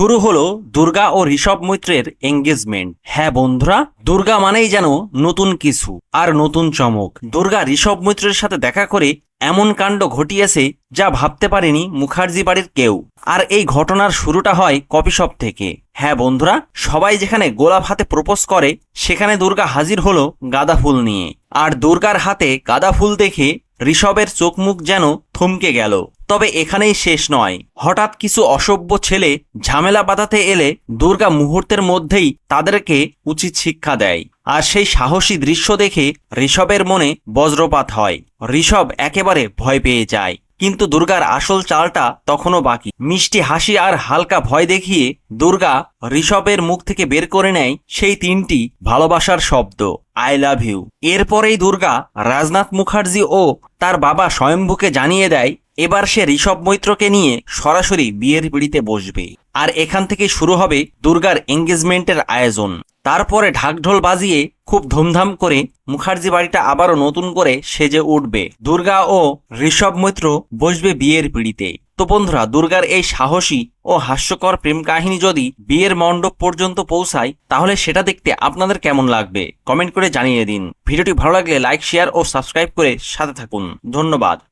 শুরু হলো দুর্গা ও ঋষভ মৈত্রের এঙ্গেজমেন্ট হ্যাঁ বন্ধুরা, দুর্গা মানেই যেন নতুন কিছু আর নতুন চমক। দুর্গা ঋষভ মৈত্রের সাথে দেখা করে এমন কাণ্ড ঘটিয়েছে যা ভাবতে পারেনি মুখার্জি বাড়ির কেউ। আর এই ঘটনার শুরুটা হয় কপি শপ থেকে। হ্যাঁ বন্ধুরা, সবাই যেখানে গোলাপ হাতে প্রপোজ করে, সেখানে দুর্গা হাজির হলো গাঁদা ফুল নিয়ে। আর দুর্গার হাতে গাঁদা ফুল দেখে ঋষভের চোখ মুখ যেন থমকে গেল। তবে এখানেই শেষ নয়। হঠাৎ কিছু অসভ্য ছেলে ঝামেলা বাঁধাতে এলে দুর্গা মুহূর্তের মধ্যেই তাদেরকে উচিত শিক্ষা দেয়। আর সেই সাহসী দৃশ্য দেখে ঋষভের মনে বজ্রপাত হয়। ঋষভ একেবারে ভয় পেয়ে যায়। কিন্তু দুর্গার আসল চালটা তখনও বাকি। মিষ্টি হাসি আর হালকা ভয় দেখিয়ে দুর্গা ঋষভের মুখ থেকে বের করে নেয় সেই তিনটি ভালোবাসার শব্দ, আই লাভ ইউ এরপরেই দুর্গা রাজনাথ মুখার্জি ও তার বাবা স্বয়ম্ভুকে জানিয়ে দেয়, এবার সে ঋষভ মৈত্রকে নিয়ে সরাসরি বিয়ের পিড়িতে বসবে। আর এখান থেকে শুরু হবে দুর্গার এঙ্গেজমেন্টের আয়োজন। তারপরে ঢাকঢোল বাজিয়ে খুব ধুমধাম করে মুখার্জি বাড়িটা আবারও নতুন করে সেজে উঠবে। দুর্গা ও ঋষভ মৈত্র বসবে বিয়ের পিড়িতে। তো বন্ধুরা, দুর্গার এই সাহসী ও হাস্যকর প্রেম কাহিনী যদি বিয়ের মণ্ডপ পর্যন্ত পৌঁছায়, তাহলে সেটা দেখতে আপনাদের কেমন লাগবে? কমেন্ট করে জানিয়ে দিন। ভিডিওটি ভালো লাগলে লাইক, শেয়ার ও সাবস্ক্রাইব করে সাথে থাকুন। ধন্যবাদ।